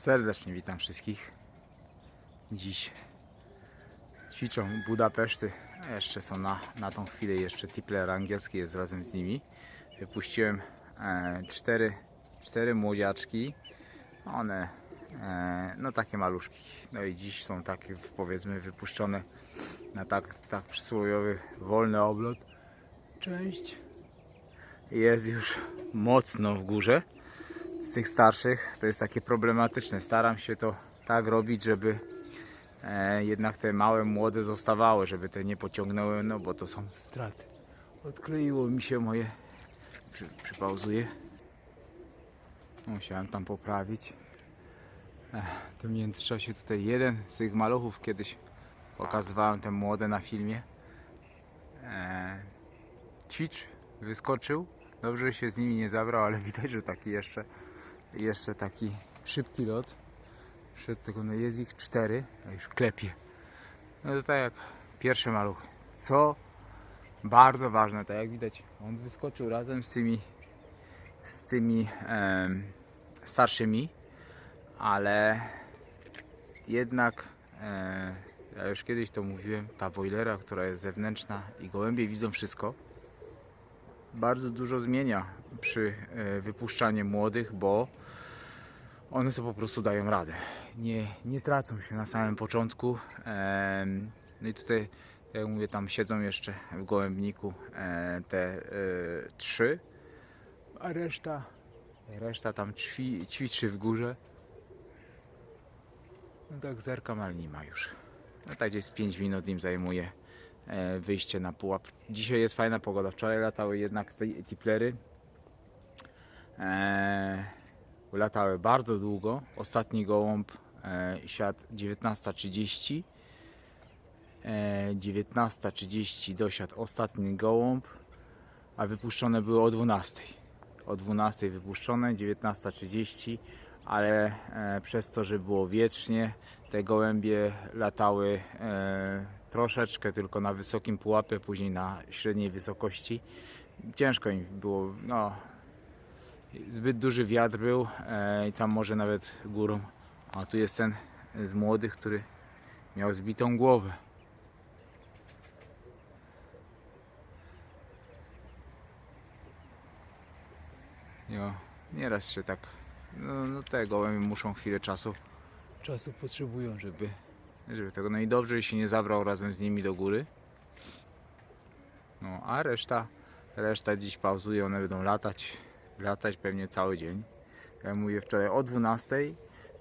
Serdecznie witam wszystkich. Dziś ćwiczą Budapeszty. Jeszcze są na, na tą chwilę jeszcze tipler angielski jest razem z nimi. Wypuściłem e, cztery, cztery młodziaczki. One e, no takie maluszki. No i dziś są takie powiedzmy wypuszczone na tak, tak przysłowiowy wolny oblot. Część jest już mocno w górze z tych starszych to jest takie problematyczne. Staram się to tak robić, żeby e, jednak te małe, młode zostawały, żeby te nie pociągnęły, no bo to są straty. Odkleiło mi się moje. Przy, przypauzuję. Musiałem tam poprawić. To w międzyczasie tutaj jeden z tych maluchów kiedyś pokazywałem te młode na filmie. E, ćwicz wyskoczył. Dobrze się z nimi nie zabrał, ale widać, że taki jeszcze jeszcze taki szybki lot. Szedł tego, no jest ich cztery, a już klepie. No to tak jak pierwsze maluchy. Co bardzo ważne, tak jak widać, on wyskoczył razem z tymi z tymi em, starszymi, ale jednak e, ja już kiedyś to mówiłem, ta boilera, która jest zewnętrzna i gołębie widzą wszystko, bardzo dużo zmienia przy e, wypuszczaniu młodych, bo one sobie po prostu dają radę. Nie, nie tracą się na samym początku. No i tutaj, jak mówię, tam siedzą jeszcze w gołębniku e, te e, trzy, a reszta, reszta tam ćwi, ćwiczy w górze. No tak zerkam, ale nie ma już. No tak gdzieś z 5 minut im zajmuje wyjście na pułap. Dzisiaj jest fajna pogoda. Wczoraj latały jednak te tiplery. E, latały bardzo długo. Ostatni gołąb e, siadł 19.30. E, 19.30 dosiadł ostatni gołąb, a wypuszczone były o 12.00. O 12.00 wypuszczone, 19.30, ale e, przez to, że było wietrznie, te gołębie latały e, troszeczkę tylko na wysokim pułapie, później na średniej wysokości. Ciężko im było, no, zbyt duży wiatr był e, i tam może nawet górą. A tu jest ten z młodych, który miał zbitą głowę. Jo, nieraz się tak. No, no te gołębie muszą chwilę czasu. Czasu potrzebują, żeby, żeby tego. No i dobrze, że się nie zabrał razem z nimi do góry. No, a reszta, reszta dziś pauzuje, one będą latać, latać pewnie cały dzień. Jak mówię wczoraj o 12,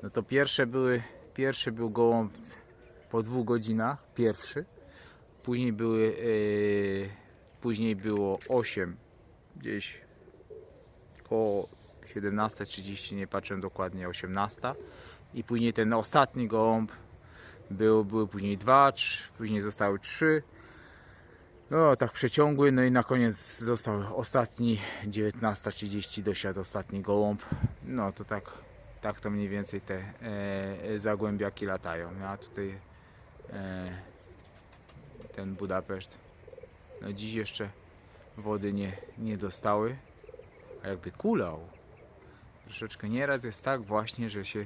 no to pierwsze były, pierwszy był gołąb po dwóch godzinach, pierwszy. Później były, yy, później było 8, gdzieś koło 17.30, nie patrzę dokładnie, 18. I później ten ostatni gołąb był, były później dwa, trz, później zostały trzy. No tak przeciągły, no i na koniec został ostatni 19.30 dosiadł ostatni gołąb. No to tak, tak to mniej więcej te e, zagłębiaki latają. No, A tutaj e, ten Budapeszt. No dziś jeszcze wody nie, nie dostały, a jakby kulał. Troszeczkę nieraz jest tak właśnie, że się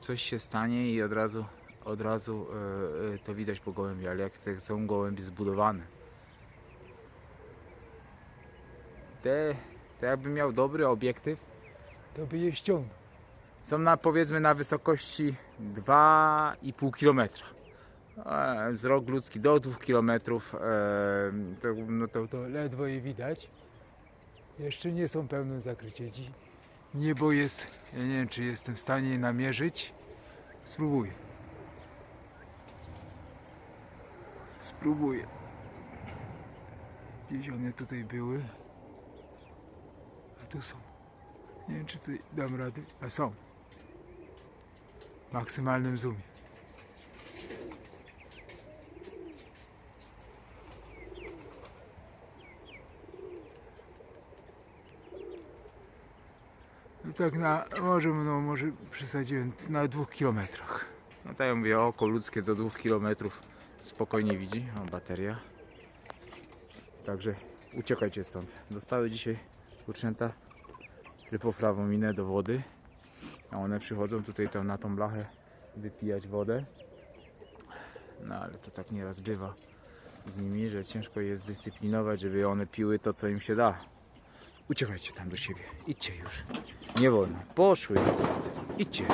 coś się stanie i od razu, od razu e, e, to widać po gołębi, ale jak te są gołębie zbudowane. te, te jakby miał dobry obiektyw, to by je ściągnął. Są na powiedzmy na wysokości 2,5 km. Wzrok ludzki do 2 km. To, no to, to ledwo je widać. Jeszcze nie są pełnym zakrycie. Niebo jest, ja nie wiem czy jestem w stanie namierzyć. Spróbuję. Spróbuję. Gdzieś one tutaj były. A tu są. Nie wiem, czy dam radę. A są. W maksymalnym zoomie. Tak na, może, no może przesadziłem, na dwóch kilometrach. No tak ja mówię, oko ludzkie do dwóch kilometrów spokojnie widzi. O, bateria. Także uciekajcie stąd. Dostały dzisiaj kurczęta trypoflawą minę do wody. A one przychodzą tutaj tam na tą blachę wypijać wodę. No ale to tak nieraz bywa z nimi, że ciężko je zdyscyplinować, żeby one piły to, co im się da. Uciekajcie tam do siebie. Idźcie już. Nie wolno. Poszły. Idźcie.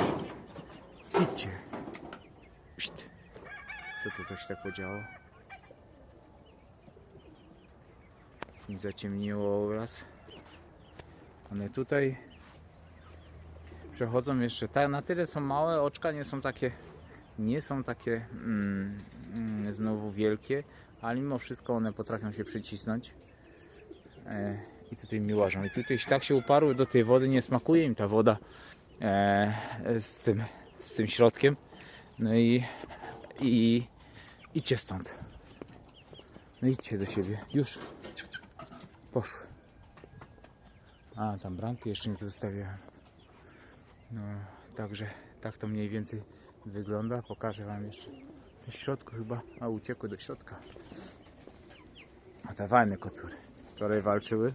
Idźcie. Pszt. Co to coś tak podziało? Zaciemniło obraz. One tutaj przechodzą jeszcze tak, na tyle są małe, oczka nie są takie nie są takie mm, mm, znowu wielkie, ale mimo wszystko one potrafią się przycisnąć e, i tutaj mi łażą. I tutaj tak się uparły do tej wody, nie smakuje im ta woda e, z, tym, z tym środkiem. No i, i idźcie stąd. No idźcie do siebie. Już. Poszły. A, tam bramki jeszcze nie zostawiałem. No, także tak to mniej więcej wygląda. Pokażę Wam jeszcze. W środku chyba, a uciekły do środka. A te fajne kocury. Wczoraj walczyły.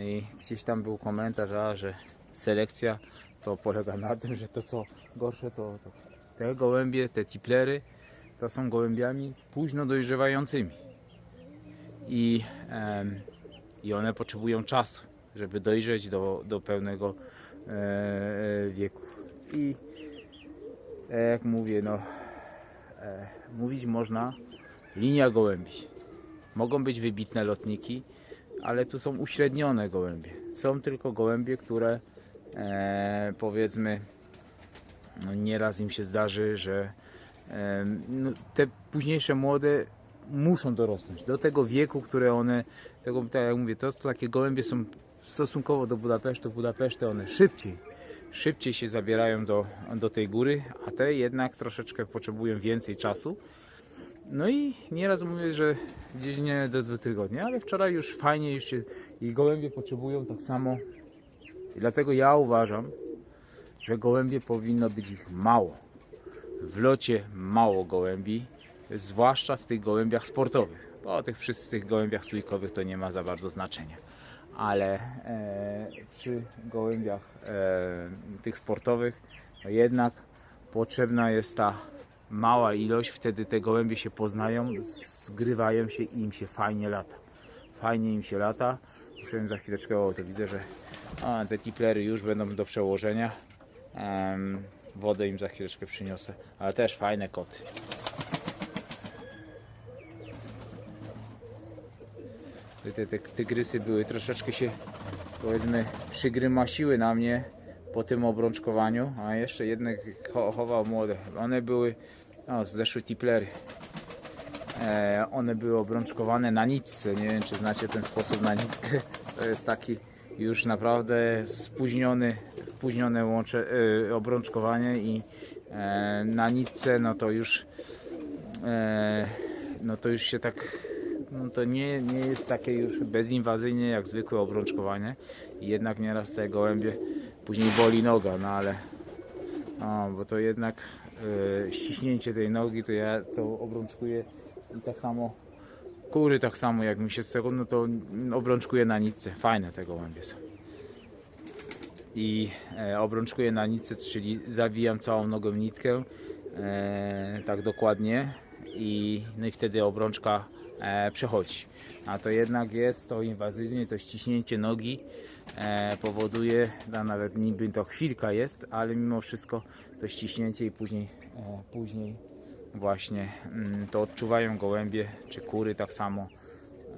I gdzieś tam był komentarz, a, że selekcja to polega na tym, że to co gorsze to, to te gołębie, te tiplery to są gołębiami późno dojrzewającymi. I, em, i one potrzebują czasu, żeby dojrzeć do, do pełnego e, e, wieku. I tak jak mówię, no e, mówić można linia gołębi. Mogą być wybitne lotniki, ale tu są uśrednione gołębie. Są tylko gołębie, które e, powiedzmy no nieraz im się zdarzy, że e, no, te późniejsze młode muszą dorosnąć do tego wieku, które one, tego, tak jak mówię, to, to takie gołębie są stosunkowo do Budapesztu, Budapeszty one szybciej, szybciej się zabierają do, do tej góry, a te jednak troszeczkę potrzebują więcej czasu. No i nieraz mówię, że gdzieś nie do dwóch tygodni, ale wczoraj już fajnie już się i gołębie potrzebują tak samo. I dlatego ja uważam, że gołębie powinno być ich mało. W locie mało gołębi, zwłaszcza w tych gołębiach sportowych. Bo o tych wszystkich gołębiach stójkowych to nie ma za bardzo znaczenia. Ale e, przy gołębiach e, tych sportowych no jednak potrzebna jest ta mała ilość, wtedy te gołębie się poznają, zgrywają się i im się fajnie lata. Fajnie im się lata. Muszę za chwileczkę, o to widzę, że a, te tiplery już będą do przełożenia. Em, wodę im za chwileczkę przyniosę, ale też fajne koty. Te, te, tygrysy były troszeczkę się powiedzmy przygrymasiły na mnie po tym obrączkowaniu, a jeszcze jedne cho- chował młode. One były, o, zeszły tiplery. E, one były obrączkowane na nitce. Nie wiem, czy znacie ten sposób na nitkę. To jest taki już naprawdę spóźniony, spóźnione łącze, e, obrączkowanie i e, na nitce no to już e, no to już się tak no to nie, nie jest takie już bezinwazyjnie jak zwykłe obrączkowanie jednak nieraz te gołębie później boli noga, no ale o, bo to jednak ściśnięcie tej nogi to ja to obrączkuję i tak samo kury tak samo jak mi się z tego no to obrączkuję na nitce fajne te gołębie są i e, obrączkuję na nitce, czyli zawijam całą nogą nitkę e, tak dokładnie i, no i wtedy obrączka e, przechodzi. A to jednak jest to inwazyjnie, to ściśnięcie nogi e, powoduje, no nawet niby to chwilka jest, ale mimo wszystko to ściśnięcie i później, e, później właśnie mm, to odczuwają gołębie czy kury tak samo.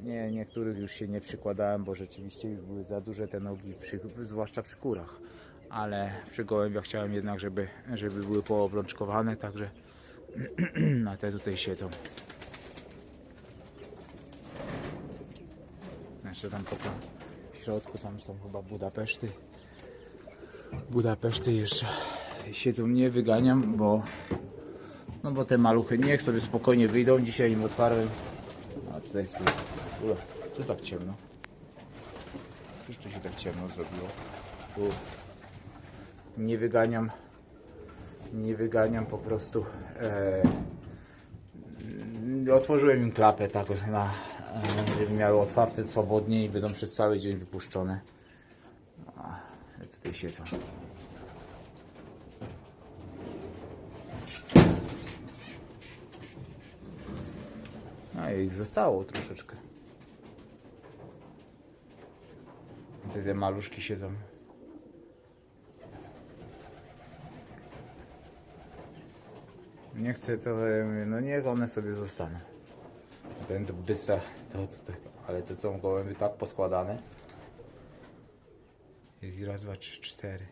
Nie, niektórych już się nie przykładałem, bo rzeczywiście już były za duże te nogi, przy, zwłaszcza przy kurach. Ale przy gołębiach chciałem jednak, żeby, żeby były poobrączkowane, także na te tutaj siedzą. Jeszcze tam po tam w środku tam są chyba Budapeszty. Budapeszty jeszcze siedzą, nie wyganiam, bo no bo te maluchy niech sobie spokojnie wyjdą. Dzisiaj im otwarłem. A tutaj jest tu tak ciemno. Cóż tu się tak ciemno zrobiło? Nie wyganiam. Nie wyganiam po prostu. E, otworzyłem im klapę tak na, żeby miały otwarte swobodnie i będą przez cały dzień wypuszczone. A, tutaj siedzą. No i ich zostało troszeczkę. Te, te maluszki siedzą. Nie chcę to, no niech one sobie zostaną. To bystra, to, to, tak, ale to są gołębie tak poskładane. Jest raz, dwa, trzy, cztery.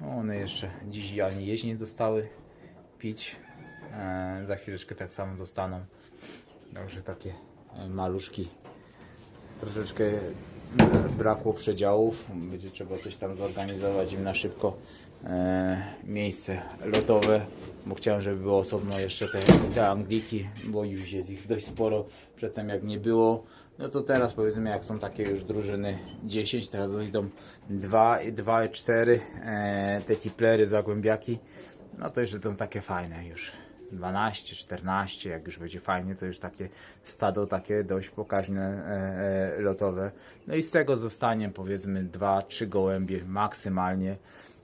One jeszcze dziś ani jeść nie dostały, pić. E, za chwileczkę tak samo dostaną. Także takie e, maluszki. Troszeczkę e, brakło przedziałów. Będzie trzeba coś tam zorganizować im na szybko. E, miejsce lotowe, bo chciałem, żeby było osobno jeszcze te, te Angliki, bo już jest ich dość sporo. Przedtem jak nie było, no to teraz powiedzmy jak są takie już drużyny 10, teraz idą 2, 2 i 4 e, te tiplery, zagłębiaki, no to już będą takie fajne już. 12, 14, jak już będzie fajnie, to już takie stado takie dość pokaźne e, e, lotowe. No i z tego zostanie powiedzmy 2-3 gołębie maksymalnie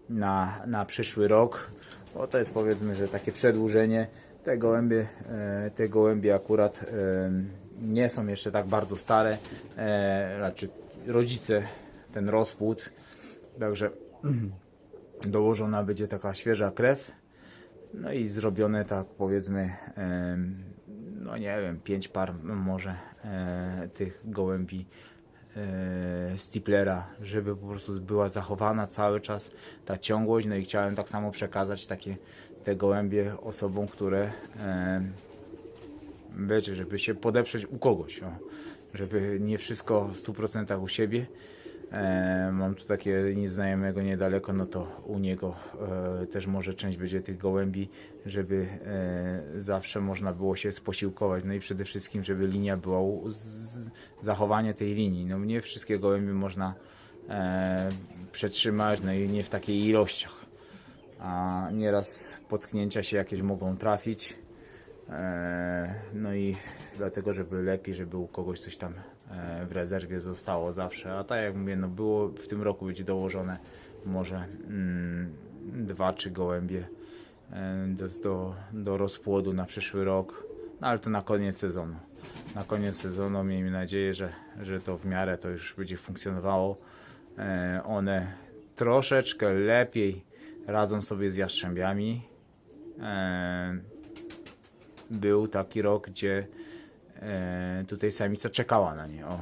na, na przyszły rok, bo to jest powiedzmy, że takie przedłużenie. Te gołębie, e, te gołębie akurat e, nie są jeszcze tak bardzo stare, e, znaczy rodzice ten rozpłód, także dołożona będzie taka świeża krew. No i zrobione tak powiedzmy, no nie wiem, pięć par może tych gołębi Stiplera, żeby po prostu była zachowana cały czas ta ciągłość. No i chciałem tak samo przekazać takie te gołębie osobom, które em, wiecie, żeby się podeprzeć u kogoś, o, żeby nie wszystko w 100% u siebie. E, mam tu takie nieznajomego niedaleko, no to u niego e, też może część będzie tych gołębi, żeby e, zawsze można było się sposiłkować. No i przede wszystkim, żeby linia była, zachowanie tej linii. No nie wszystkie gołębie można przetrzymać, no i nie w takiej ilościach. A nieraz potknięcia się jakieś mogą trafić. No i dlatego, żeby lepiej, żeby u kogoś coś tam w rezerwie zostało zawsze. A tak jak mówię, no było w tym roku będzie dołożone może mm, dwa, trzy gołębie e, do, do, do rozpłodu na przyszły rok. No ale to na koniec sezonu. Na koniec sezonu miejmy nadzieję, że, że to w miarę to już będzie funkcjonowało. E, One troszeczkę lepiej radzą sobie z jastrzębiami. E, był taki rok, gdzie e, tutaj samica czekała na nie. O,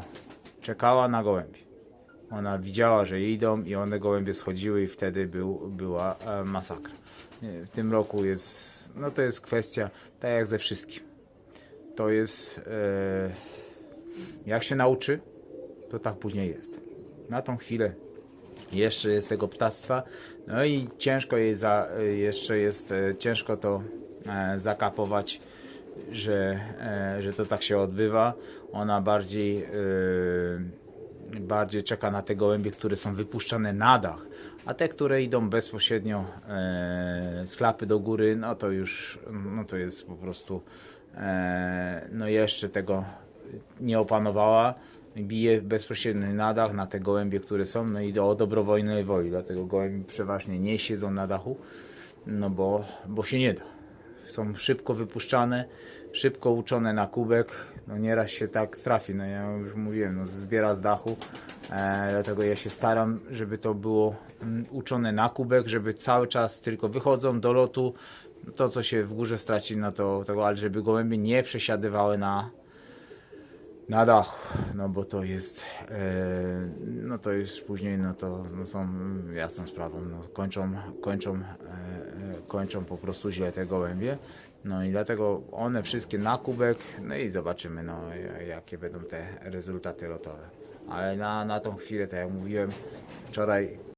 czekała na gołębie. Ona widziała, że idą i one gołębie schodziły i wtedy był, była e, masakra. Nie, W tym roku jest, no to jest kwestia, tak jak ze wszystkim. To jest, e, jak się nauczy, to tak później jest. Na tą chwilę jeszcze jest tego ptactwa, no i ciężko jej za, jeszcze jest e, ciężko to e, zakapować, że, e, że to tak się odbywa. Ona bardziej, e, bardziej czeka na te gołębie, które są wypuszczane na dach, a te, które idą bezpośrednio e, z klapy do góry, no to już no to jest po prostu no jeszcze tego nie opanowała. Bije bezpośrednio na dach, na te gołębie, które są, no i o dobrowolnej woli. Dlatego gołębie przeważnie nie siedzą na dachu, no bo, bo się nie da. Są szybko wypuszczane, szybko uczone na kubek. No nieraz się tak trafi, no ja już mówiłem, no zbiera z dachu. E, dlatego ja się staram, żeby to było mm, uczone na kubek, żeby cały czas tylko wychodzą do lotu. To, co się w górze straci, no to tego, ale żeby gołębie nie przesiadywały na, na dachu, no bo to jest, e, no to jest później, no to no są jasną sprawą, no kończą, kończą, e, e, kończą po prostu źle te gołębie, no i dlatego one wszystkie na kubek, no i zobaczymy, no ja- jakie będą te rezultaty lotowe. Ale na, na tą chwilę, tak jak mówiłem, wczoraj